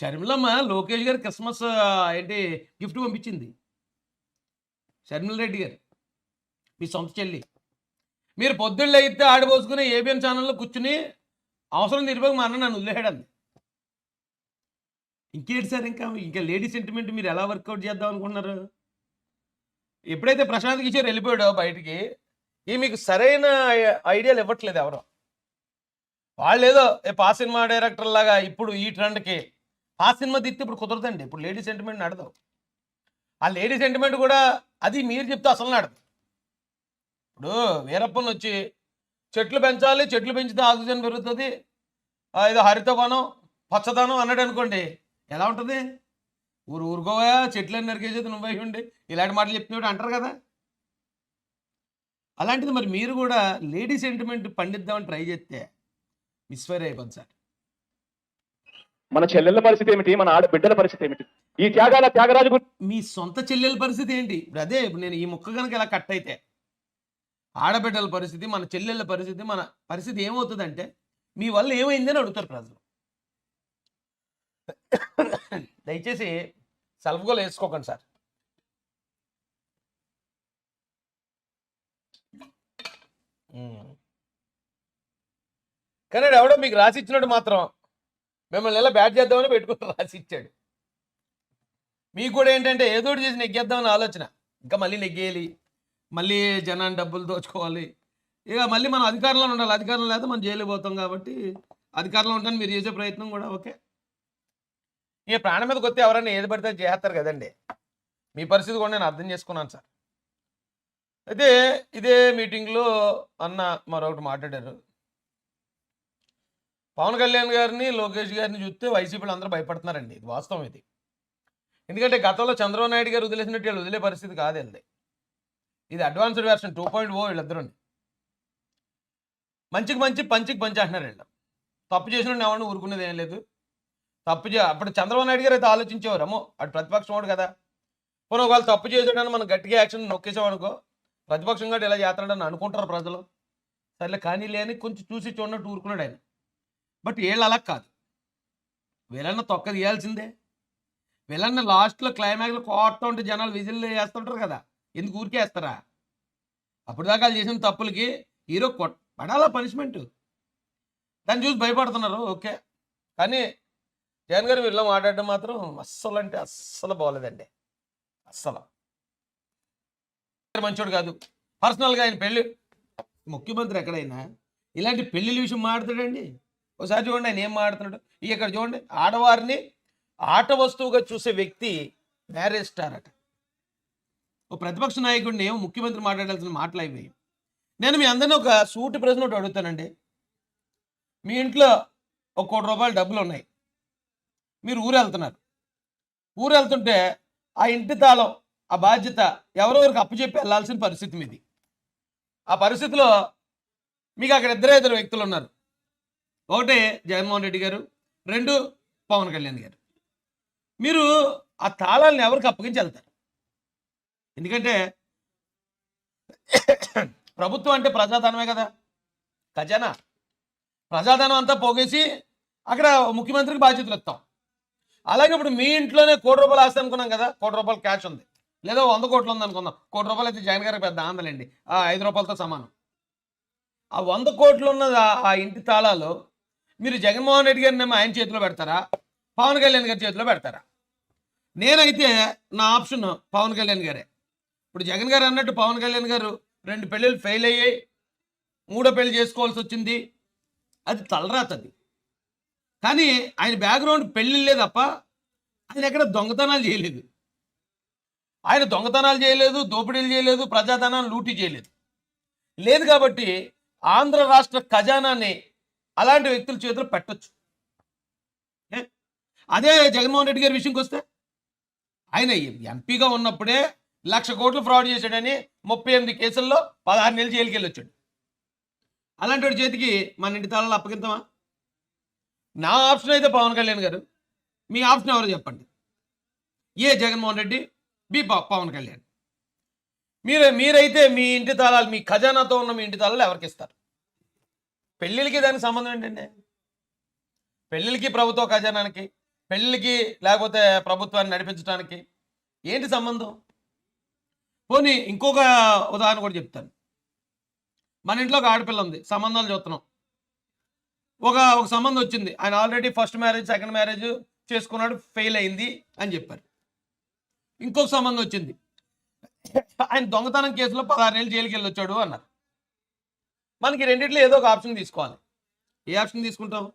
షర్మిలమ్మ లోకేష్ గారు క్రిస్మస్ ఏంటి గిఫ్ట్ పంపించింది. షర్మిల రెడ్డి గారు మీ సొంత చెల్లి. మీరు పొద్దుళ్ళు అయితే ఆడిపోసుకుని ఏబిఎన్ ఛానల్లో కూర్చుని అవసరం నిర్వహం మా అన్న నన్ను వదిలేయడండి ఇంకేంటి సార్ ఇంకా? ఇంకా లేడీ సెంటిమెంట్ మీరు ఎలా వర్కౌట్ చేద్దాం అనుకుంటున్నారు? ఎప్పుడైతే ప్రశాంత్ కిషోర్ వెళ్ళిపోయాడో బయటికి ఈ మీకు సరైన ఐడియాలు ఇవ్వట్లేదు ఎవరు. వాళ్ళు ఏదో ఏ పా సినిమా డైరెక్టర్ లాగా ఇప్పుడు ఈ ట్రెండ్కి ఆ సినిమా తీస్తే ఇప్పుడు కుదరదండి. ఇప్పుడు లేడీ సెంటిమెంట్ నడదు. ఆ లేడీ సెంటిమెంట్ కూడా అది మీరు చెప్తే అసలు నడదు. ఇప్పుడు వీరప్పని వచ్చి చెట్లు పెంచాలి చెట్లు పెంచితే ఆక్సిజన్ పెరుగుతుంది ఏదో హరితవనం పచ్చదనం అన్నాడు అనుకోండి ఎలా ఉంటుంది? ఊరు ఊరుకోవా చెట్లను నరికేసేది నువ్వై ఉండి ఇలాంటి మాటలు చెప్తున్నాడు అంటారు కదా. అలాంటిది మరి మీరు కూడా లేడీ సెంటిమెంట్ పండిద్దామని ట్రై చేస్తే మిస్ఫైర్ అయిపోద్ది సార్. మన చెల్లెళ్ళ పరిస్థితి ఏమిటి? మన ఆడబిడ్డల పరిస్థితి ఏమిటి? ఈ త్యాగాల త్యాగరాజు మీ సొంత చెల్లెల పరిస్థితి ఏంటి? ఇప్పుడు అదే ఇప్పుడు నేను ఈ ముక్క కనుక ఇలా కట్ అయితే ఆడబిడ్డల పరిస్థితి మన చెల్లెళ్ళ పరిస్థితి మన పరిస్థితి ఏమవుతుందంటే మీ వల్ల ఏమైందని అడుగుతారు ప్రజలు. దయచేసి సెల్ఫ్ గోల్ వేసుకోకండి సార్. కానీ ఎవడో మీకు రాసి ఇచ్చినట్టు మాత్రం మిమ్మల్ని ఎలా బ్యాట్ చేద్దామని పెట్టుకుని రాసిచ్చాడు మీకు కూడా ఏంటంటే ఏదో చేసి నెగ్గేద్దామని ఆలోచన. ఇంకా మళ్ళీ నెగ్గేయాలి. మళ్ళీ జనాన్ని డబ్బులు దోచుకోవాలి. ఇక మళ్ళీ మనం అధికారంలో ఉండాలి. అధికారం లేదా మనం జైలు పోతాం కాబట్టి అధికారంలో ఉంటాను మీరు చేసే ప్రయత్నం కూడా ఓకే. ఇక ప్రాణం మీదకి వస్తే ఎవరైనా ఏది పడితే చేస్తారు కదండి. మీ పరిస్థితి కూడా నేను అర్థం చేసుకున్నాను సార్. అయితే ఇదే మీటింగ్లో అన్న మరొకటి మాట్లాడారు. పవన్ కళ్యాణ్ గారిని లోకేష్ గారిని చూస్తే వైసీపీలు అందరూ భయపడుతున్నారండి. ఇది వాస్తవం ఇది. ఎందుకంటే గతంలో చంద్రబాబు నాయుడు గారు వదిలేసినట్టు వీళ్ళు వదిలే పరిస్థితి కాదు వెళ్ళి ఇది advanced version two point O వీళ్ళిద్దరు. మంచికి మంచి పంచికి పంచి అంటున్నారు వీళ్ళు. తప్పు చేసిన ఎవరిని ఊరుకునేది ఏం లేదు. తప్పు చే అప్పుడు చంద్రబాబు నాయుడు గారు అయితే ఆలోచించేవారు. అమ్మో అటు ప్రతిపక్షం వాడు కదా. పోనీ ఒకవేళ తప్పు చేసాడని మనం గట్టిగా యాక్షన్ నొక్కేసామనుకో ప్రతిపక్షం కూడా ఇలా చేస్తాడని అనుకుంటారు ప్రజలు. సర్లే కానీ లేని కొంచెం చూసి చూడనట్టు ఊరుకున్నాడు ఆయన. బట్ వీళ్ళు అలా కాదు. వీళ్ళన్న తొక్క తీయాల్సిందే. వీళ్ళన్న లాస్ట్లో క్లైమాక్స్లో కోట ఉంటే జనాలు విజిల్ వేస్తుంటారు కదా. ఎందుకు ఊరికే వేస్తారా? అప్పుడు దాకా చేసిన తప్పులకి హీరో కొట్ పడాలా పనిష్మెంట్ దాన్ని చూసి భయపడుతున్నారు ఓకే. కానీ జగన్ గారు వీళ్ళు మాట్లాడడం మాత్రం అస్సలు అంటే అస్సలు బాగోలేదండి. అస్సలు. మంచోడు కాదు. పర్సనల్గా ఆయన పెళ్ళి ముఖ్యమంత్రి ఎక్కడైనా ఇలాంటి పెళ్ళిళ్ళ విషయం మాట్లాడతాడండి. ఒకసారి చూడండి ఆయన ఏం మాట్లాడుతున్నాడు? ఇక ఇక్కడ చూడండి ఆడవారిని ఆట వస్తువుగా చూసే వ్యక్తి మ్యారేజ్ స్టార్ అట. ఓ ప్రతిపక్ష నాయకుడిని ఏమో ముఖ్యమంత్రి మాట్లాడాల్సిన మాటలు అయిపోయి నేను మీ అందరినీ ఒక సూటి ప్రశ్న ఒకటి అడుగుతానండి. మీ ఇంట్లో ఒక కోటి రూపాయలు డబ్బులు ఉన్నాయి. మీరు ఊరు వెళ్తున్నారు. ఊరు వెళ్తుంటే ఆ ఇంటి తాళం ఆ బాధ్యత ఎవరెవరికి అప్పచెప్పి వెళ్ళాల్సిన పరిస్థితి మీది. ఆ పరిస్థితిలో మీకు అక్కడ ఇద్దరే ఇద్దరు వ్యక్తులు ఉన్నారు. ఒకటి జగన్మోహన్ రెడ్డి గారు రెండు పవన్ కళ్యాణ్ గారు. మీరు ఆ తాళాలను ఎవరికి అప్పగించి వెళ్తారు? ఎందుకంటే ప్రభుత్వం అంటే ప్రజాధనమే కదా. ఖజానా. ప్రజాధనం అంతా పోగేసి అక్కడ ముఖ్యమంత్రికి బాధ్యతలు ఇస్తాం. అలాగే ఇప్పుడు మీ ఇంట్లోనే కోటి రూపాయలు ఆస్తి అనుకున్నాం కదా కోటి రూపాయలు క్యాష్ ఉంది. లేదా వంద కోట్లు ఉంది అనుకుందాం. కోటి రూపాయలు అయితే జగన్ గారికి పెద్ద ఆందలండి. ఆ ఐదు రూపాయలతో సమానం. ఆ వంద కోట్లు ఉన్న ఆ- ఆ ఇంటి తాళాలు మీరు జగన్మోహన్ రెడ్డి గారిని ఏమో ఆయన చేతిలో పెడతారా? పవన్ కళ్యాణ్ గారి చేతిలో పెడతారా? నేనైతే నా ఆప్షన్ పవన్ కళ్యాణ్ గారే. ఇప్పుడు జగన్ గారు అన్నట్టు పవన్ కళ్యాణ్ గారు రెండు పెళ్ళిళ్ళు ఫెయిల్ అయ్యాయి మూడో పెళ్ళి చేసుకోవాల్సి వచ్చింది. అది తలరాతది. కానీ ఆయన బ్యాక్గ్రౌండ్ పెళ్ళిళ్ళే తప్ప ఆయన ఎక్కడ దొంగతనాలు చేయలేదు. ఆయన దొంగతనాలు చేయలేదు దోపిడీలు చేయలేదు ప్రజాధనాన్ని లూటీ చేయలేదు. లేదు కాబట్టి ఆంధ్ర రాష్ట్ర ఖజానాన్ని అలాంటి వ్యక్తుల చేతిలో పెట్టొచ్చు. అదే జగన్మోహన్ రెడ్డి గారి విషయంకి వస్తే ఆయన ఎంపీగా ఉన్నప్పుడే లక్ష కోట్లు ఫ్రాడ్ చేశాడని ముప్పై ఎనిమిది కేసుల్లో పదహారు నెలలు జైలుకి వెళ్ళొచ్చాడు అలాంటి వాడి చేతికి మన ఇంటి తాళాలు అప్పగింతామా? నా ఆప్షన్ అయితే పవన్ కళ్యాణ్ గారు. మీ ఆప్షన్ ఎవరో చెప్పండి. A Jaganmohan Reddy B Pawan Kalyan. మీరు మీరైతే మీ ఇంటి తాళాలు మీ ఖజానాతో ఉన్న మీ ఇంటి తాళాలు ఎవరికి ఇస్తారు? పెళ్ళిళ్ళకి దానికి సంబంధం ఏంటండి? పెళ్ళిళ్ళకి ప్రభుత్వ ఖజానానికి పెళ్ళికి లేకపోతే ప్రభుత్వాన్ని నడిపించడానికి ఏంటి సంబంధం? పోనీ ఇంకొక ఉదాహరణ కూడా చెప్తాను. మన ఇంట్లో ఒక ఆడపిల్ల ఉంది సంబంధాలు చూస్తున్నాం. ఒక ఒక సంబంధం వచ్చింది ఆయన already first marriage second marriage చేసుకున్నాడు ఫెయిల్ అయింది అని చెప్పారు. ఇంకొక సంబంధం వచ్చింది. ఆయన దొంగతనం కేసులో పదహారేళ్ళు జైలుకి వెళ్ళొచ్చాడు అన్నారు. మనకి రెండిట్లో ఏదో ఒక ఆప్షన్ తీసుకోవాలి. ఏ ఆప్షన్ తీసుకుంటాం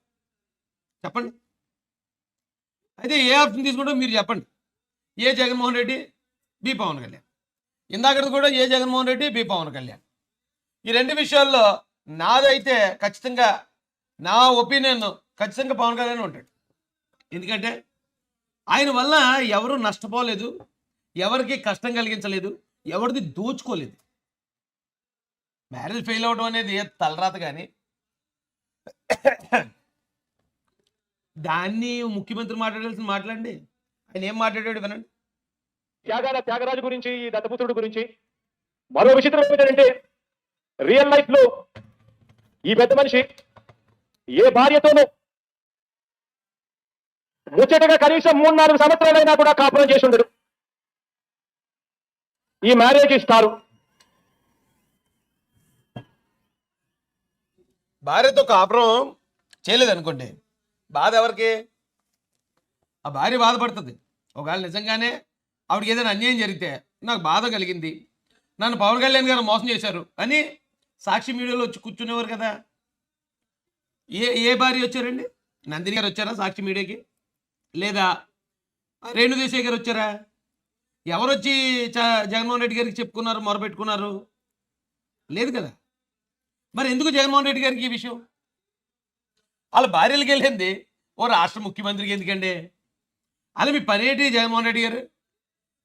చెప్పండి. అయితే ఏ ఆప్షన్ తీసుకుంటాం మీరు చెప్పండి. ఏ జగన్మోహన్ రెడ్డి? బి పవన్ కళ్యాణ్. ఇందాకటి కూడా ఏ జగన్మోహన్ రెడ్డి? బి పవన్ కళ్యాణ్. ఈ రెండు విషయాల్లో నాదైతే ఖచ్చితంగా నా ఒపీనియన్ ఖచ్చితంగా పవన్ కళ్యాణ్ ఉంటాడు. ఎందుకంటే ఆయన వల్ల ఎవరు నష్టపోలేదు ఎవరికి కష్టం కలిగించలేదు ఎవరిది దోచుకోలేదు. మ్యారేజ్ ఫెయిల్ అవడం అనేది తలరాత కానీ దాన్ని ముఖ్యమంత్రి మాట్లాడాల్సిన మాట్లాడండి. ఆయన ఏం మాట్లాడాడు వినండి. త్యాగాల త్యాగరాజు గురించి ఈ దత్తపుత్రుడు గురించి మరో విచిత్రం ఏంటంటే రియల్ లైఫ్లో ఈ పెద్ద మనిషి ఏ భార్యతోనూ ముచ్చటగా కనీసం మూడు నాలుగు సంవత్సరాలైనా కూడా కాపురం చేసి ఉండడు. ఈ మ్యారేజ్ ఇస్తారు. భార్యతో కాపురం చేయలేదు అనుకోండి బాధ ఎవరికి? ఆ భార్య బాధపడుతుంది. ఒకవేళ నిజంగానే ఆవిడకి ఏదైనా అన్యాయం జరిగితే నాకు బాధ కలిగింది. నన్ను పవన్ కళ్యాణ్ గారు మోసం చేశారు అని సాక్షి మీడియాలో వచ్చి కూర్చునేవారు కదా. ఏ ఏ భార్య వచ్చారండి? నందిని గారు వచ్చారా సాక్షి మీడియాకి? లేదా రేణుదేశాయ్ గారు వచ్చారా? ఎవరు వచ్చి చ- జగన్మోహన్ రెడ్డి గారికి చెప్పుకున్నారు మొరపెట్టుకున్నారు? లేదు కదా. మరి ఎందుకు జగన్మోహన్ రెడ్డి గారికి ఈ విషయం? వాళ్ళ భార్యలకు వెళ్ళింది. ఓ రాష్ట్ర ముఖ్యమంత్రికి ఎందుకండి? అలా మీ పని ఏంటి జగన్మోహన్ రెడ్డి గారు?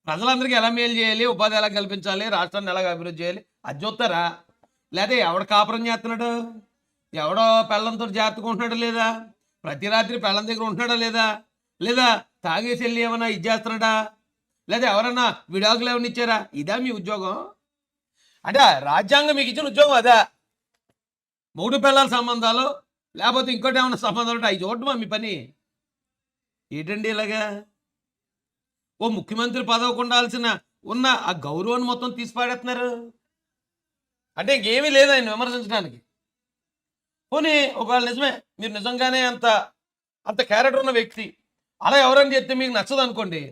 ప్రజలందరికీ ఎలా మేలు చేయాలి? ఉపాధి ఎలా కల్పించాలి? రాష్ట్రాన్ని ఎలా అభివృద్ధి చేయాలి? అది చూస్తారా? లేదా ఎవడ కాపురం చేస్తున్నాడు? ఎవడో పెళ్ళంతో జాగ్రత్తగా లేదా? ప్రతి రాత్రి పెళ్ళం దగ్గర ఉంటున్నాడా లేదా? లేదా తాగేసి వెళ్ళి ఏమన్నా ఇది చేస్తున్నాడా? లేదా ఎవరన్నా విడాకులు ఏమైనా ఇచ్చారా? ఇదా మీ ఉద్యోగం? అంటే రాజ్యాంగం మీకు ఇచ్చిన ఉద్యోగం అదా. మూడు పిల్లల సంబంధాలు లేకపోతే ఇంకోటి ఏమైనా సంబంధాలు ఉంటే అవి చూడటమా మీ పని? ఏంటండి ఇలాగా? ఓ ముఖ్యమంత్రి పదవికి ఉండాల్సిన ఉన్న ఆ గౌరవాన్ని మొత్తం తీసి పాడేస్తున్నారు అంటే ఇంకేమీ లేదు ఆయన విమర్శించడానికి. పోనీ ఒకవేళ నిజమే మీరు నిజంగానే అంత అంత క్యారెక్టర్ ఉన్న వ్యక్తి అలా ఎవరని చెప్తే మీకు నచ్చదు అనుకోండి.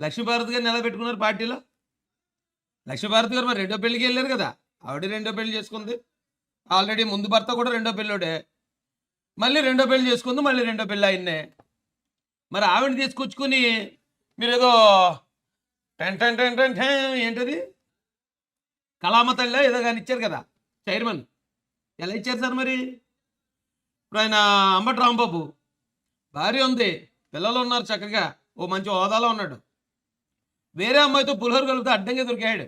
లక్ష్మీభారతి గారిని ఎలా పెట్టుకున్నారు పార్టీలో? లక్ష్మీభారత్ గారు మరి రెండో పెళ్ళికి వెళ్ళారు కదా ఆవిడ రెండో పెళ్ళి చేసుకుంది. ఆల్రెడీ ముందు భర్త కూడా రెండో పెళ్ళోడే. మళ్ళీ రెండో పెళ్ళి చేసుకుంది మళ్ళీ రెండో పెళ్ళి ఆయన్నే మరి ఆవిడ తీసుకొచ్చుకుని మీరు ఏదో ten ten ten ten ten ఏంటది? కళామ తల్లి ఏదో కానీ ఇచ్చారు కదా చైర్మన్. ఎలా ఇచ్చారు సార్ మరి? ఇప్పుడు ఆయన అంబటి రాంబాబు భార్య ఉంది పిల్లలు ఉన్నారు చక్కగా ఓ మంచి హోదాలో ఉన్నాడు. వేరే అమ్మాయితో పులిహోర కలిపితే అడ్డంగా దొరికాడు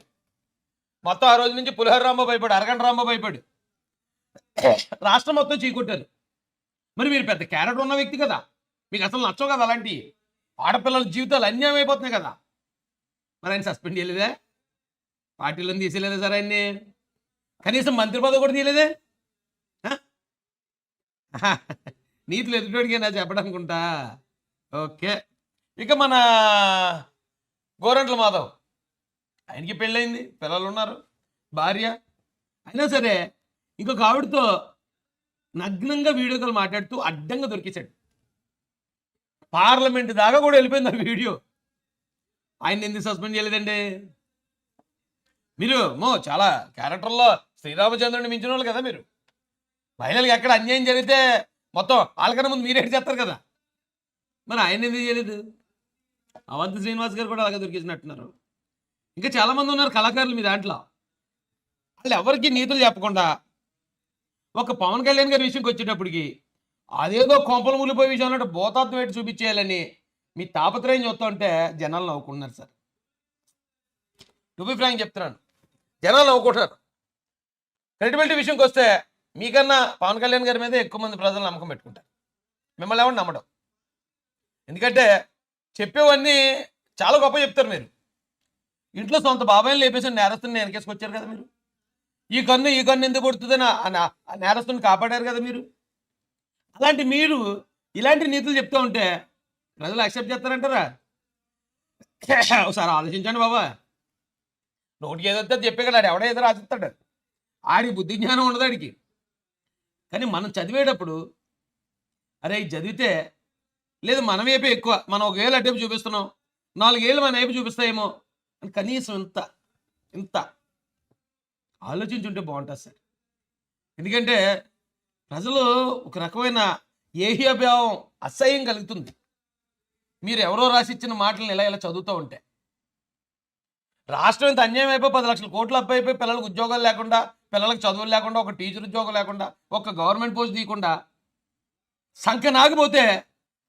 మొత్తం ఆ రోజు నుంచి పులిహోర రాంబాబు అయిపోయాడు అరగంట రాంబాబు అయిపోయాడు. రాష్ట్రం మొత్తం చీకొట్టారు. మరి మీరు పెద్ద క్యారెక్టర్ ఉన్న వ్యక్తి కదా. మీకు అసలు నచ్చవు కదా అలాంటి ఆడపిల్లల జీవితాలు అన్యాయం అయిపోతున్నాయి కదా. మరి ఆయన సస్పెండ్ చేయలేదే? పార్టీలను తీసేయలేదా సార్ ఆయన్ని? కనీసం మంత్రి పదవి కూడా తీయలేదే? నీతులు ఎదుటోడికి నా చెప్పడనుకుంటా. ఓకే. ఇక మన గోరంట్ల మాధవ్. ఆయనకి పెళ్ళయింది. పిల్లలు ఉన్నారు భార్య. అయినా సరే ఇంకొక ఆవిడతో నగ్నంగా వీడియో కాల్ మాట్లాడుతూ అడ్డంగా దొరికేశాడు. పార్లమెంట్ దాకా కూడా వెళ్ళిపోయింది ఆ వీడియో. ఆయన ఎందుకు సస్పెండ్ చేయలేదండి? మీరు మో చాలా క్యారెక్టర్లో శ్రీరామచంద్రుడిని మించిన వాళ్ళు కదా మీరు. మహిళలకు ఎక్కడ అన్యాయం జరిగితే మొత్తం వాళ్ళకన్నా ముందు మీరేటి చేస్తారు కదా? మరి ఆయన ఎందుకు చేయలేదు? అవంతి శ్రీనివాస్ గారు కూడా అలాగే దొరికేసినట్టున్నారు. ఇంకా చాలా మంది ఉన్నారు కళాకారులు మీ దాంట్లో. వాళ్ళు ఎవరికి నీతులు చెప్పకుండా ఒక పవన్ కళ్యాణ్ గారి విషయంకి వచ్చేటప్పటికి అదేదో కొంపలు ములిపోయే విషయం అన్నట్టు భూతత్వం ఏంటి చూపించేయాలని మీ తాపత్రయం చూస్తూ ఉంటే జనాలు నవ్వుకుంటున్నారు సార్. టు బి ఫ్రాంక్ చెప్తున్నాను. జనాలు నవ్వుకుంటున్నారు. క్రెడిబిలిటీ విషయంకి వస్తే మీకన్నా పవన్ కళ్యాణ్ గారి మీద ఎక్కువ మంది ప్రజలు నమ్మకం పెట్టుకుంటారు. మిమ్మల్ని ఎవరు నమ్మడం? ఎందుకంటే చెప్పేవన్నీ చాలా గొప్ప చెప్తారు మీరు. ఇంట్లో సొంత బాబాయ్ని లేపేసి నేరస్తుని వెనకేసుకొచ్చారు కదా మీరు. ఈ కన్ను ఈ కన్ను ఎందుకు పడుతుందని ఆ- నేరస్తుని కాపాడారు కదా మీరు? అలాంటి మీరు ఇలాంటి నీతులు చెప్తూ ఉంటే ప్రజలు యాక్సెప్ట్ చేస్తారంటారా? ఒకసారి ఆలోచించండి బాబా. నోటికి ఏదో వస్తే ఎవడో ఏదో రాసిస్తాడు. ఆడి బుద్ధి జ్ఞానం ఉండదు ఆడికి. కానీ మనం చదివేటప్పుడు అరే చదివితే లేదు మన వైపే ఎక్కువ మనం ఒక ఏళ్ళు అటేపు చూపిస్తున్నాం నాలుగేళ్ళు మన వైపు చూపిస్తాయేమో అని కనీసం ఇంత ఇంత ఆలోచించుంటే బాగుంటుంది సార్. ఎందుకంటే ప్రజలు ఒక రకమైన ఏహ్యభావం అసహ్యం కలుగుతుంది. మీరు ఎవరో రాసిచ్చిన మాటలను ఇలా ఇలా చదువుతూ ఉంటే. రాష్ట్రం ఇంత అన్యాయం అయిపోయి పది లక్షల కోట్లు అప్పు అయిపోయి పిల్లలకు ఉద్యోగాలు లేకుండా పిల్లలకు చదువులు లేకుండా ఒక టీచర్ ఉద్యోగం లేకుండా ఒక గవర్నమెంట్ పోస్ట్ తీయకుండా సంఖ్య నాగిపోతే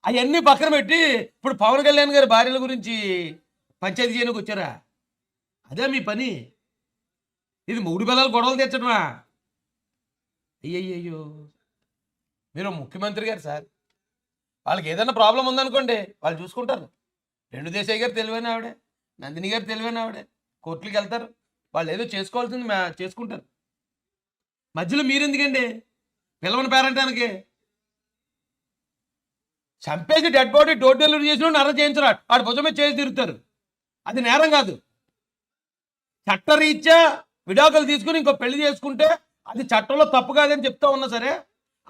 అవన్నీ పక్కన పెట్టి ఇప్పుడు పవన్ కళ్యాణ్ గారి భార్యల గురించి పంచాయతీ చేయడానికి వచ్చారా? అదే మీ పని. ఇది మూడు పిల్లలు గొడవలు తెచ్చడమా అయ్యయ్యో మీరు ముఖ్యమంత్రి గారు సార్. వాళ్ళకి ఏదైనా ప్రాబ్లం ఉందనుకోండి వాళ్ళు చూసుకుంటారు. రెండు దేశాయి గారు తెలివైన ఆవిడే నందిని గారు తెలివైన ఆవిడే కోర్టులకు వెళ్తారు. వాళ్ళు ఏదో చేసుకోవాల్సింది చేసుకుంటారు. మధ్యలో మీరెందుకండి? పిల్లవని పేరంటానికి చంపేసి డెడ్ బాడీ డోర్ డెలివరీ చేసిన అరెస్ట్ చేయించరా? ఆడు భుజమే చేసి తిరుగుతారు. అది నేరం కాదు. చట్టరీత్యా విడాకులు తీసుకుని ఇంకో పెళ్ళి చేసుకుంటే అది చట్టంలో తప్పు కాదని చెప్తా ఉన్నా సరే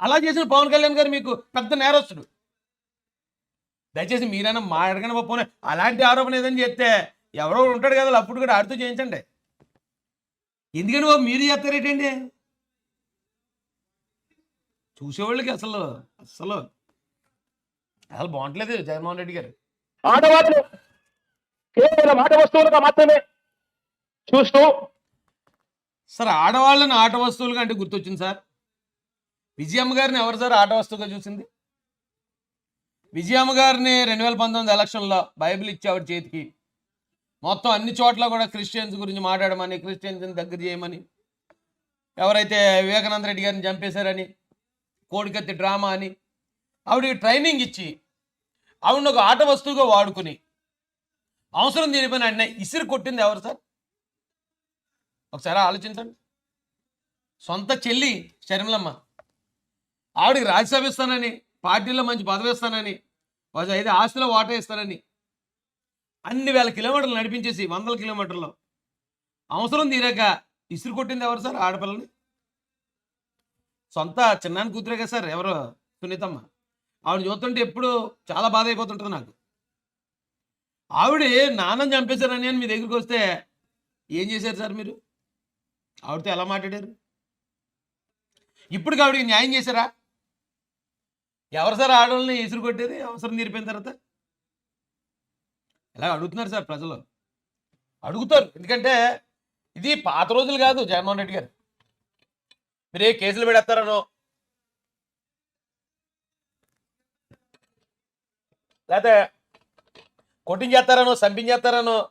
అలా చేసిన పవన్ కళ్యాణ్ గారు మీకు పెద్ద నేరస్తుడు. దయచేసి మీరైనా మా ఎడగన పోనీ. అలాంటి ఆరోపణ ఏదని చెప్తే ఎవరో ఉంటాడు కదా అప్పుడు కూడా ఆడుతూ చేయించండి. ఎందుకని ఓ మీరు చేస్తారేటండి? చూసేవాళ్ళకి అసలు అసలు అసలు బాగుంటలేదు జగన్మోహన్ రెడ్డి గారు. ఆడవాళ్ళు కేవలం ఆట వస్తువులుగా మాత్రమే చూస్తూ సార్ ఆడవాళ్ళని ఆట వస్తువులుగా అంటే గుర్తొచ్చింది సార్. విజయమ్మ గారిని ఎవరు సార్ ఆట వస్తువుగా చూసింది? విజయమ్మ గారిని రెండు వేల పంతొమ్మిది ఎలక్షన్లో బైబిల్ ఇచ్చి ఆవిడ చేతికి. మొత్తం అన్ని చోట్ల కూడా క్రిస్టియన్స్ గురించి మాట్లాడమని క్రిస్టియన్స్ని దగ్గర చేయమని ఎవరైతే వివేకానంద రెడ్డి గారిని చంపేశారని కోడికత్తి డ్రామా అని ఆవిడకి ట్రైనింగ్ ఇచ్చి ఆవిడని ఒక ఆట వస్తువుగా వాడుకుని అవసరం దీనిపైన అన్న ఇసిరి కొట్టింది ఎవరు సార్? ఒకసారి ఆలోచించండి. సొంత చెల్లి శర్మిలమ్మ ఆవిడకి రాజ్యసభ ఇస్తానని పార్టీలో మంచి పదవి ఇస్తానని ఐదు ఆస్తిలో వాటా ఇస్తానని అన్ని వేల కిలోమీటర్లు నడిపించేసి వందల కిలోమీటర్లు. అవసరం తీరాక ఇసురు కొట్టింది ఎవరు సార్ ఆడపిల్లని? సొంత చిన్నాన్ని కూతురే కదా సార్ ఎవరు? సునీతమ్మ. ఆవిడ చూస్తుంటే ఎప్పుడు చాలా బాధ అయిపోతుంటుంది నాకు. ఆవిడ నాన్నని చంపేశారని అని మీ దగ్గరికి వస్తే ఏం చేశారు సార్ మీరు? ఆవిడతో ఎలా మాట్లాడారు? ఇప్పుడు ఆవిడకి న్యాయం చేశారా? ఎవరు సార్ ఆడవాళ్ళని ఇసురు కొట్టేది? అవసరం తీరిపోయిన తర్వాత? ఇలా అడుగుతున్నారు సార్ ప్రజలు? అడుగుతారు. ఎందుకంటే ఇది పాత రోజులు కాదు జగన్మోహన్ రెడ్డి గారు. మీరు ఏ కేసులు పెడతారనో. లేకపోతే కొట్టించేస్తారనో సంపించేస్తారనో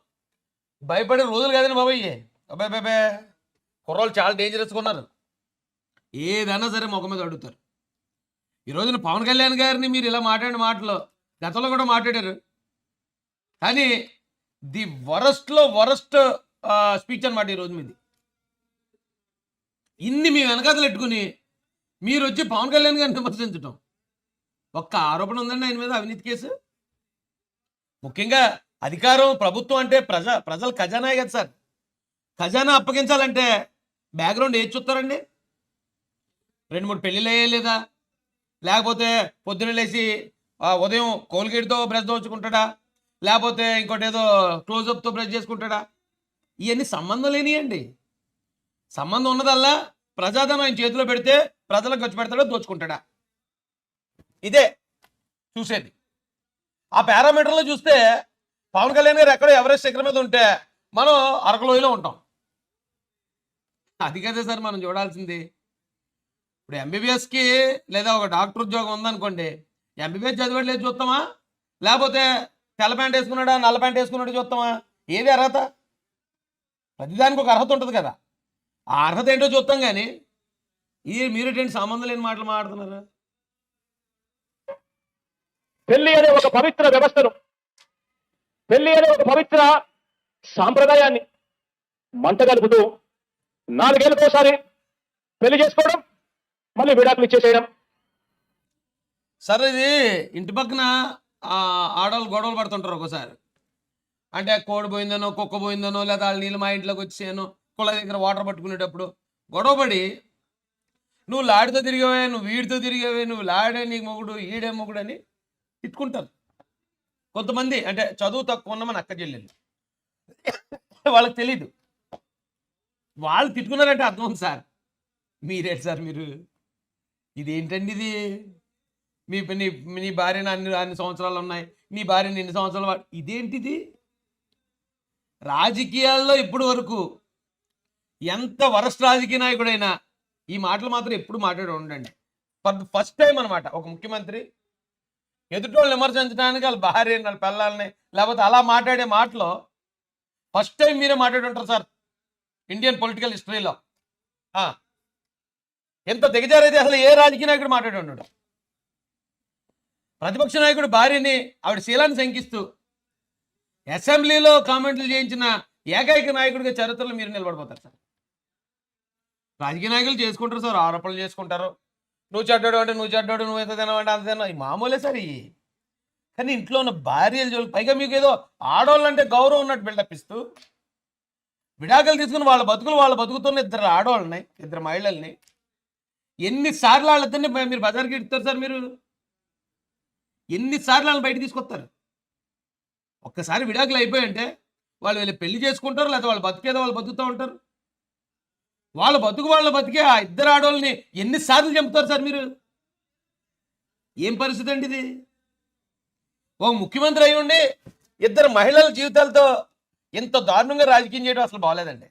భయపడే రోజులు కాదండి బాబాయ్. ఇయ్యి. అబ్బాయి బాబాయ్ కుర్రోళ్ళు చాలా డేంజరస్గా ఉన్నారు. ఏదైనా సరే ముఖం మీద అడుగుతారు. ఈ రోజున పవన్ కళ్యాణ్ గారిని మీరు ఇలా మాట్లాడిన మాటలు గతంలో కూడా మాట్లాడారు. కానీ ది వరస్ట్లో వరస్ట్ స్పీచ్ అనమాట ఈ రోజు మీది. ఇన్ని మీ వెనకాతలు పెట్టుకుని మీరు వచ్చి పవన్ కళ్యాణ్ గారిని విమర్శించటం. ఒక్క ఆరోపణ ఉందండి ఆయన మీద అవినీతి కేసు? ముఖ్యంగా అధికారం ప్రభుత్వం అంటే ప్రజ ప్రజల ఖజానా కదా సార్. ఖజానా అప్పగించాలంటే బ్యాక్గ్రౌండ్ ఏది చూస్తారండి? రెండు మూడు పెళ్ళిళ్ళు లేదా? లేకపోతే పొద్దున్న లేచి ఆ, ఉదయం కోల్గేట్తో బ్రష్ దోచుకుంటాడా లేకపోతే ఇంకోటి ఏదో క్లోజప్తో బ్రష్ చేసుకుంటాడా? ఇవన్నీ సంబంధం లేనియండి. సంబంధం ఉన్నదల్లా ప్రజాధనం ఆయన చేతిలో పెడితే ప్రజలకు ఖర్చు పెడతాడో దోచుకుంటాడా? ఇదే చూసేది. ఆ పారామీటర్లో చూస్తే పవన్ కళ్యాణ్ గారు ఎక్కడో ఎవరెస్ట్ శిఖరం మీద ఉంటే మనం అరకలోయలో ఉంటాం. అది కదే సార్ మనం చూడాల్సింది. ఇప్పుడు ఎంబీబీఎస్కి లేదా ఒక డాక్టర్ ఉద్యోగం ఉందనుకోండి ఎంబీబీఎస్ చదివేట్లేదు చూస్తామా లేకపోతే తెల్ల ప్యాంట్ వేసుకున్నాడా నల్ల ప్యాంట్ వేసుకున్నాడు చూస్తామా ఏది అర్హత? ప్రతిదానికి ఒక అర్హత ఉంటుంది కదా. ఆ అర్హత ఏంటో చూస్తాం కానీ ఏది మీరు ఏంటి సంబంధం లేని మాటలు మాట్లాడుతున్నారా. పెళ్ళి అనే ఒక పవిత్ర వ్యవస్థను పెళ్ళి అనే ఒక పవిత్ర సాంప్రదాయాన్ని మంటగలుపుతూ నాలుగేళ్ళకోసారి పెళ్ళి చేసుకోవడం మళ్ళీ విడాకులు ఇచ్చేసేయడం సరే ఇది ఇంటి పక్కన ఆడవాళ్ళు గొడవలు పడుతుంటారు ఒకసారి అంటే కోడి పోయిందనో కుక్క పోయిందనో లేదా వాళ్ళ నీళ్ళు మా ఇంట్లోకి వచ్చేయనో కుళ్ళ దగ్గర వాటర్ పట్టుకునేటప్పుడు గొడవపడి నువ్వు లాడితో తిరిగావే నువ్వు వీడితో తిరిగావే నువ్వు లాడే నీకు మొగుడు ఈడే మొగుడు అని తిట్టుకుంటారు. కొంతమంది అంటే చదువు తక్కువ ఉన్న మన అక్క చెల్లెలు వాళ్ళకి తెలీదు. వాళ్ళు తిట్టుకున్నారంటే అర్థం ఉంది సార్. మీరేంటి సార్ మీరు? ఇదేంటండి ఇది? మీ నీ నీ భార్యను అన్ని అన్ని సంవత్సరాలు ఉన్నాయి. నీ భార్యని ఎన్ని సంవత్సరాలు ఇదేంటిది? రాజకీయాల్లో ఇప్పటి వరకు ఎంత వరస్ట్ రాజకీయ నాయకుడైనా ఈ మాటలు మాత్రం ఎప్పుడు మాట్లాడి ఉండండి. ఫర్ ఫస్ట్ టైం అనమాట ఒక ముఖ్యమంత్రి ఎదుటోళ్ళు విమర్శించడానికి వాళ్ళ భార్య వాళ్ళ పిల్లల్ని లేకపోతే అలా మాట్లాడే మాటలో ఫస్ట్ టైం మీరే మాట్లాడుంటారు సార్. ఇండియన్ పొలిటికల్ హిస్టరీలో ఎంత దిగజారైతే అసలు ఏ రాజకీయ నాయకుడు మాట్లాడి ఉన్నాడు? ప్రతిపక్ష నాయకుడు భార్యని ఆవిడ శీలాన్ని శంకిస్తూ అసెంబ్లీలో కామెంట్లు చేయించిన ఏకైక నాయకుడిగా చరిత్రలో మీరు నిలబడిపోతారు సార్. రాజకీయ నాయకులు చేసుకుంటారు సార్ ఆరోపణలు చేసుకుంటారు. నువ్వు చెడ్డాడు అంటే నువ్వు చెడ్డాడు నువ్వు ఎంత తినవంటే అంత తినవు. మామూలే సార్ ఇవి కానీ ఇంట్లో ఉన్న భార్యలు పైగా మీకు ఏదో ఆడవాళ్ళు అంటే గౌరవం ఉన్నట్టు బిల్డప్ ఇస్తూ విడాకులు తీసుకుని వాళ్ళ బతుకులు వాళ్ళు బతుకుతున్న ఇద్దరు ఆడవాళ్ళని ఇద్దరు మహిళల్ని. ఎన్నిసార్లు వాళ్ళిద్దరిని మీరు బజార్కి ఇస్తారు సార్ మీరు? ఎన్నిసార్లు వాళ్ళని బయట తీసుకొస్తారు? ఒక్కసారి విడాకులు అయిపోయంటే వాళ్ళు వీళ్ళు పెళ్ళి చేసుకుంటారు లేకపోతే వాళ్ళు బతికేదో వాళ్ళు బతుకుతూ ఉంటారు. వాళ్ళ బతుకు వాళ్ళ బతికే ఆ ఇద్దరు ఆడవాళ్ళని ఎన్నిసార్లు చంపుతారు సార్ మీరు? ఏం పరిస్థితి అండి ఇది? ఒక ముఖ్యమంత్రి అయి ఉండి ఇద్దరు మహిళల జీవితాలతో ఇంత దారుణంగా రాజకీయం చేయడం అసలు బాగాలేదండి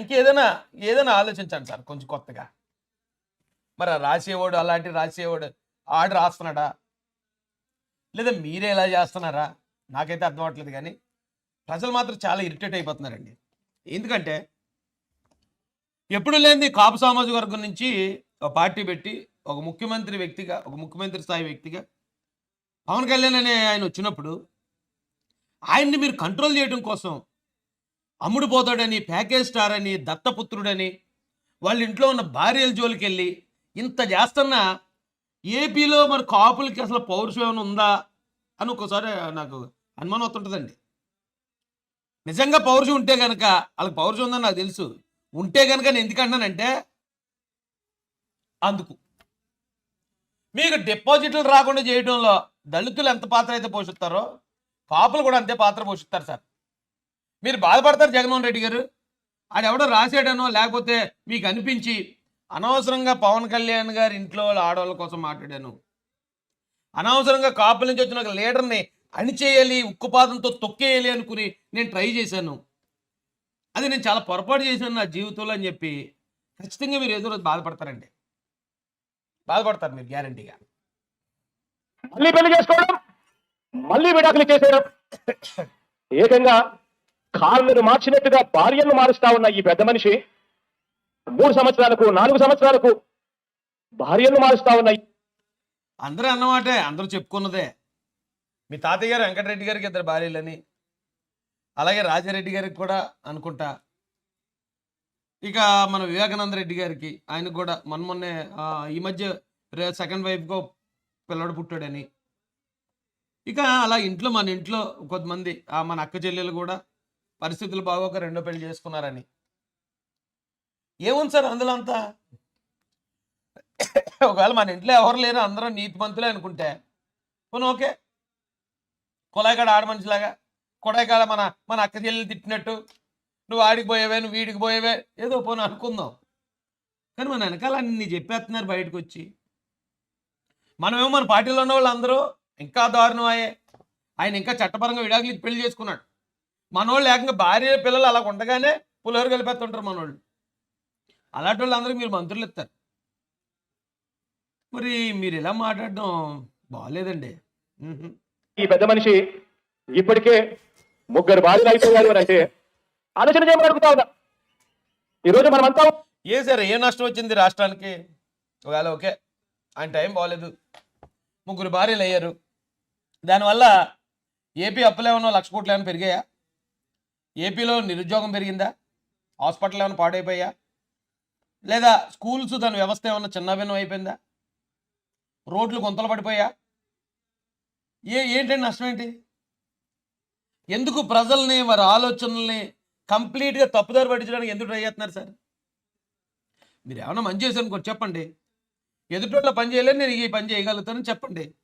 ఇంకేదైనా ఏదైనా ఆలోచించండి సార్ కొంచెం కొత్తగా. మరి రాసేవాడు అలాంటి రాసేవాడు ఆడు రాస్తున్నాడా? లేదా మీరే ఎలా చేస్తున్నారా? నాకైతే అర్థం అవ్వట్లేదు కానీ ప్రజలు మాత్రం చాలా ఇరిటేట్ అయిపోతున్నారండి. ఎందుకంటే ఎప్పుడు లేని కాపు సామాజిక వర్గం నుంచి ఒక పార్టీ పెట్టి ఒక ముఖ్యమంత్రి వ్యక్తిగా ఒక ముఖ్యమంత్రి స్థాయి వ్యక్తిగా పవన్ కళ్యాణ్ అనే ఆయన వచ్చినప్పుడు ఆయన్ని మీరు కంట్రోల్ చేయడం కోసం అమ్ముడు పోతాడని ప్యాకేజ్ స్టార్ అని దత్తపుత్రుడని వాళ్ళ ఇంట్లో ఉన్న భార్యల జోలికి వెళ్ళి ఇంత చేస్తున్నా ఏపీలో మరి కాపులకి అసలు పౌరుషం ఏమైనా ఉందా అని ఒక్కోసారి నాకు అనుమానం అవుతుంటుందండి నిజంగా పౌరుషం ఉంటే కనుక వాళ్ళకి పౌరుషం ఉందని నాకు తెలుసు. ఉంటే కనుక నేను ఎందుకంటానంటే అందుకు. మీకు డిపాజిట్లు రాకుండా చేయడంలో దళితులు ఎంత పాత్ర అయితే పోషిస్తారో కాపులు కూడా అంతే పాత్ర పోషిస్తారు సార్. మీరు బాధపడతారు జగన్మోహన్ రెడ్డి గారు. అది ఎవడో రాసాడనో లేకపోతే మీకు అనిపించి అనవసరంగా పవన్ కళ్యాణ్ గారి ఇంట్లో వాళ్ళ ఆడవాళ్ళ కోసం మాట్లాడాను. అనవసరంగా కాపుల నుంచి వచ్చిన ఒక లీడర్ని అణిచేయాలి ఉక్కుపాదంతో తొక్కేయాలి అనుకుని నేను ట్రై చేశాను. అది నేను చాలా పొరపాటు చేశాను నా జీవితంలో అని చెప్పి ఖచ్చితంగా మీరు ఏదో రోజు బాధపడతారండి. బాధపడతారు మీరు గ్యారంటీగా. మళ్ళీ పెళ్ళి చేసుకోవడం మళ్ళీ విడాకులు చేసేయడం ఏకంగా కాళ్ళను మార్చినట్టుగా భార్యను మారుస్తా ఉన్న ఈ పెద్ద మనిషి మూడు సంవత్సరాలకు నాలుగు సంవత్సరాలకు భార్యను మారుస్తా ఉన్న అందరూ అన్నమాటే అందరూ చెప్పుకున్నదే. మీ తాతయ్య గారు వెంకటరెడ్డి గారికి ఇద్దరు భార్యలని అలాగే రాజారెడ్డి గారికి కూడా అనుకుంటా. ఇక మన వివేకానంద రెడ్డి గారికి ఆయనకు కూడా మన మొన్నే ఈ మధ్య సెకండ్ వైఫ్గా పిల్లడు పుట్టాడని. ఇక అలా ఇంట్లో మన ఇంట్లో కొంతమంది ఆ, మన అక్క చెల్లెలు కూడా పరిస్థితులు బాగోక రెండో పెళ్ళి చేసుకున్నారని. ఏముంది సార్ అందులో అంతా? ఒకవేళ మన ఇంట్లో ఎవరు లేరు అందరూ నీతిమంతులే అనుకుంటే. పోనీ ఓకే. కులాయికాడ ఆడ మనిషిలాగా కొడాయికాడ మన మన అక్క చెల్లెలు తిట్టినట్టు నువ్వు ఆడికి పోయేవే నువ్వు వీడికి పోయేవే ఏదో పోను అనుకుందాం. కానీ మన వెనకాల అన్ని చెప్పేస్తున్నారు బయటకు వచ్చి మనమేమో మన పార్టీలో ఉన్న వాళ్ళు అందరూ ఇంకా దారుణం అయ్యే ఆయన ఇంకా చట్టపరంగా విడాకులు ఇచ్చి పెళ్ళి చేసుకున్నాడు. మనోళ్ళు ఏకంగా భార్య పిల్లలు అలా ఉండగానే పులిహోర కలిపేస్తుంటారు మనోళ్ళు. అలాంటి వాళ్ళు మీరు మంత్రులు ఇస్తారు. మరి మీరు ఇలా మాట్లాడడం బాగాలేదండి. ఈ పెద్ద మనిషి ఇప్పటికే ముగ్గురు భార్యలు అయిపోయారు అని అంటే ఆలోచన చేయమని అడుగుతా ఉన్నా. ఈరోజు మనమంతా ఏ సార్ ఏ నష్టం వచ్చింది రాష్ట్రానికి? ఒకవేళ ఓకే ఆయన టైం బాగాలేదు ముగ్గురు భార్యలు అయ్యారు. దానివల్ల ఏపీ అప్పులు ఏమన్నా లక్ష కోట్లు ఏమైనా పెరిగాయా? ఏపీలో నిరుద్యోగం పెరిగిందా? హాస్పిటల్ ఏమైనా పాడైపోయా? లేదా స్కూల్స్ దాని వ్యవస్థ ఏమైనా చిన్నభిన్నం అయిపోయిందా? రోడ్లు గుంతలు పడిపోయా? ఏ ఏంటండి నష్టం ఏంటి? ఎందుకు ప్రజల్ని వారి ఆలోచనల్ని కంప్లీట్గా తప్పుదారి పట్టించడానికి ఎందుకు ట్రై చేస్తున్నారు సార్? మీరు ఏమైనా మంచి చేశారు కొంచెం చెప్పండి. ఎదుటోళ్ళ పని చేయలేదు నేను ఈ పని చేయగలుగుతానని చెప్పండి.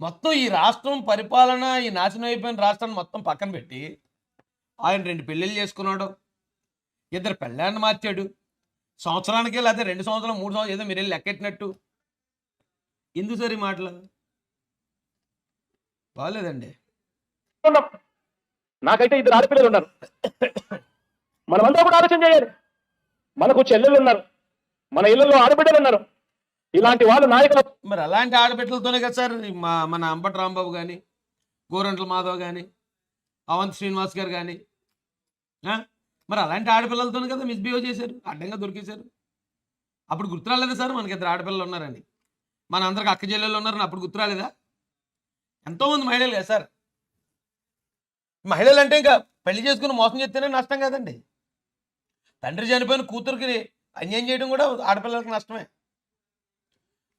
మొత్తం ఈ రాష్ట్రం పరిపాలన ఈ నాశనం అయిపోయిన రాష్ట్రాన్ని మొత్తం పక్కన పెట్టి ఆయన రెండు పెళ్ళిళ్ళు చేసుకున్నాడు. ఇద్దరు పెళ్ళాన్ని మార్చాడు. సంవత్సరానికి లేకపోతే రెండు సంవత్సరాలు మూడు సంవత్సరాలు ఏదో మీరు వెళ్ళి లెక్కెట్టినట్టు. ఎందుకు సార్ ఈ మాటలు. బాగాలేదండి నాకైతే ఇద్దరు ఆడపిల్లలు ఉన్నారు. మనమంతా కూడా ఆలోచన చేయాలి. మనకు చెల్లెలు ఉన్నారు. మన ఇళ్ళల్లో ఆడబిడ్డలు ఉన్నారు. ఇలాంటి వాళ్ళు నాయకులు మరి అలాంటి ఆడబిడ్డలతోనే కదా సార్ మా మన అంబటి రాంబాబు కానీ గోరంట్ల మాధవ్ కానీ అవంత్ శ్రీనివాస్ గారు కానీ మరి అలాంటి ఆడపిల్లలతోనే కదా మిస్బిహేవ్ చేశారు అడ్డంగా దొరికేశారు. అప్పుడు గుర్తురాలేదా సార్ మనకి ఇద్దరు ఆడపిల్లలు ఉన్నారని? మన అందరికి అక్క జిల్లాలో ఉన్నారని అప్పుడు గుర్తురాలేదా? ఎంతోమంది మహిళలు కదా సార్. మహిళలు అంటే ఇంకా పెళ్ళి చేసుకుని మోసం చేస్తేనే నష్టం కదండి. తండ్రి చనిపోయిన కూతురికి అన్యాయం చేయడం కూడా ఆడపిల్లలకు నష్టమే.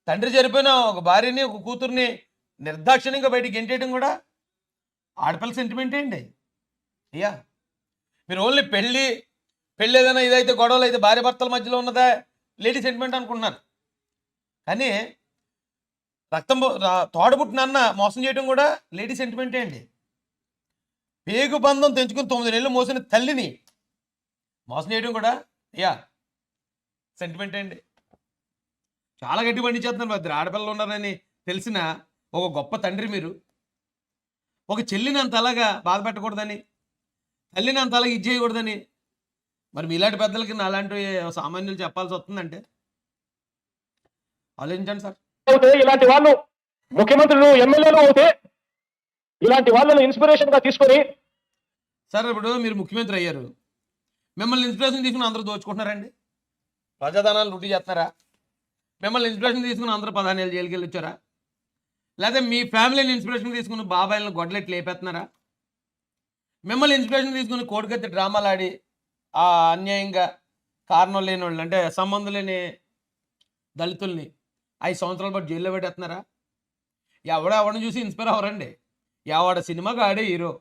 తండ్రి చనిపోయిన ఒక భార్యని ఒక కూతుర్ని నిర్దాక్షిణ్యంగా బయటికి గెంటేయడం కూడా? ఆడపిల్ల సెంటిమెంట్ అండి అయ్యా మీరు ఓన్లీ పెళ్ళి పెళ్ళి ఏదైనా ఇదైతే గొడవలు అయితే భార్య భర్తల మధ్యలో ఉన్నదా? లేడీ సెంటిమెంట్ అనుకుంటున్నారు. కానీ రక్తం పో- తోడబుట్టిన అన్న మోసం చేయడం కూడా లేడీ సెంటిమెంటే అండి పేగు బంధం తెంచుకుని తొమ్మిది నెలలు మోసిన తల్లిని మోసం చేయడం కూడా అయ్యా సెంటిమెంటే అండి చాలా గట్టి పండించేస్తున్నారు ఇద్దరు ఆడపిల్లలు ఉన్నారని తెలిసిన ఒక గొప్ప తండ్రి మీరు. ఒక చెల్లిని అంత అలాగా బాధ పెట్టకూడదని తల్లిని అంత అలాగా ఇది చేయకూడదని. మరి మీలాంటి పెద్దలకి నా అలాంటి సామాన్యులు చెప్పాల్సి వస్తుందంటే? ఆలోచించండి సార్. అవుతే ఇలాంటి వాళ్ళు ముఖ్యమంత్రులు ఎమ్మెల్యేలు అవుతే ఇలాంటి వాళ్ళను ఇన్స్పిరేషన్గా తీసుకొని సార్ ఇప్పుడు మీరు ముఖ్యమంత్రి అయ్యారు. మిమ్మల్ని ఇన్స్పిరేషన్ తీసుకుని అందరూ దోచుకుంటున్నారండి? ప్రజాధనాలు లూటీ చేస్తున్నారా? మిమ్మల్ని ఇన్స్పిరేషన్ తీసుకుని అందరూ పదహారు జైలుకి వెళ్ళొచ్చారా లేదా మీ ఫ్యామిలీని ఇన్స్పిరేషన్ తీసుకుని బాబాయిలను గొడ్లెట్లు లేపేస్తున్నారా మిమ్మల్ని ఇన్స్పిరేషన్ తీసుకుని కోడికత్తి డ్రామాలు ఆడి ఆ అన్యాయంగా కారణం లేని వాళ్ళు అంటే సంబంధం లేని దళితుల్ని ఐదు సంవత్సరాల పాటు జైల్లో పెట్టేస్తున్నారా ఎవడ ఎవరిని చూసి ఇన్స్పైర్ అవ్వరండి. ఎవడ సినిమాకి ఆడే హీరో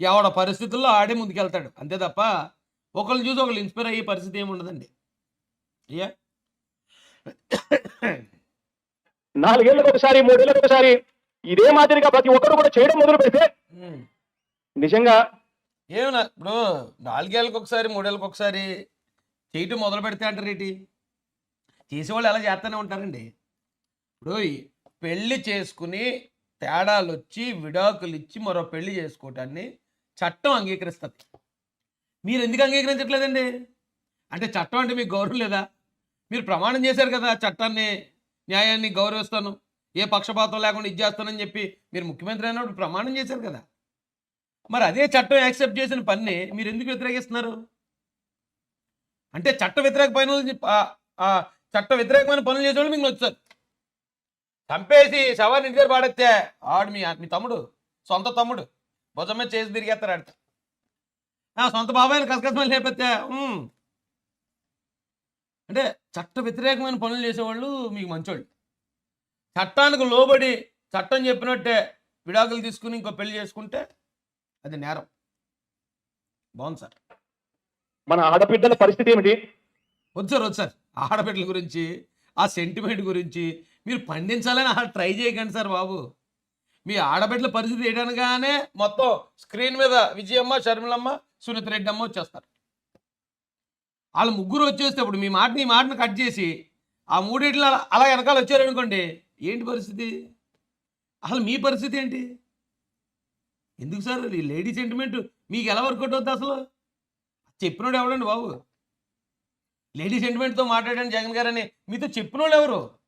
ఎవడ పరిస్థితుల్లో ఆడే ముందుకెళ్తాడు. అంతే తప్ప ఒకళ్ళు చూసి ఒకళ్ళు ఇన్స్పైర్ అయ్యే పరిస్థితి ఏమి ఉండదండి అయ్యా? నాలుగేళ్ళకు ఒకసారి మూడేళ్ళకు ఒకసారి ఇదే మాదిరిగా ప్రతి ఒక్కరు కూడా చేయడం మొదలు పెడితే. నిజంగా ఏమన్నా ఇప్పుడు నాలుగేళ్ళకి ఒకసారి మూడేళ్ళకి ఒకసారి చేయటం మొదలు పెడితే అంటారు ఏంటి? చేసేవాళ్ళు ఎలా చేస్తూనే ఉంటారండి. ఇప్పుడు పెళ్ళి చేసుకుని తేడాలు వచ్చి విడాకులు ఇచ్చి మరో పెళ్ళి చేసుకోవటాన్ని చట్టం అంగీకరిస్తుంది. మీరు ఎందుకు అంగీకరించట్లేదండి? అంటే చట్టం అంటే మీకు గౌరవం లేదా? మీరు ప్రమాణం చేశారు కదా చట్టాన్ని న్యాయాన్ని గౌరవిస్తాను. ఏ పక్షపాతం లేకుండా ఇది చేస్తానని చెప్పి మీరు ముఖ్యమంత్రి అయినప్పుడు ప్రమాణం చేశారు కదా. మరి అదే చట్టం యాక్సెప్ట్ చేసిన పని మీరు ఎందుకు వ్యతిరేకిస్తున్నారు? అంటే చట్ట వ్యతిరేక పనులు చట్ట వ్యతిరేకమైన పనులు చేసేవాళ్ళు మీకు వచ్చారు. చంపేసి శవాన్ని ఇంటి దగ్గర పాడేస్తే ఆడు మీ మీ తమ్ముడు సొంత తమ్ముడు భుజమే చేసి తిరిగేస్తారు ఆడితే ఆ, సొంత బాబాయ్ కసకసమని లేపెత్తే ఉమ్. అంటే చట్ట వ్యతిరేకమైన పనులు చేసేవాళ్ళు మీకు మంచోళ్ళు. చట్టానికి లోబడి చట్టం చెప్పినట్టే విడాకులు తీసుకుని ఇంకో పెళ్ళి చేసుకుంటే అది నేరం. బాగుంది సార్. మన ఆడబిడ్డల పరిస్థితి ఏమిటి? వద్దు సార్ వద్దు సార్. ఆడబిడ్డల గురించి ఆ సెంటిమెంట్ గురించి మీరు పండించాలని ట్రై చేయకండి సార్ బాబు. మీ ఆడబిడ్డల పరిస్థితి ఏంటనగానే మొత్తం స్క్రీన్ మీద విజయమ్మ షర్మిలమ్మ సునీత రెడ్డి అమ్మ వచ్చేస్తారు. వాళ్ళు ముగ్గురు వచ్చేస్తే ఇప్పుడు మీ మాటని మాటను కట్ చేసి ఆ మూడింటిలో అలా- అలా వెనకాల వచ్చారనుకోండి ఏంటి పరిస్థితి? అసలు మీ పరిస్థితి ఏంటి? ఎందుకు సార్ ఈ లేడీ సెంటిమెంట్ మీకు ఎలా వర్కౌట్ అవుతుంది అసలు? చెప్పినోడు ఎవడండి బాబు? లేడీ సెంటిమెంట్తో మాట్లాడండి జగన్ గారని మీతో చెప్పినోళ్ళు ఎవరు?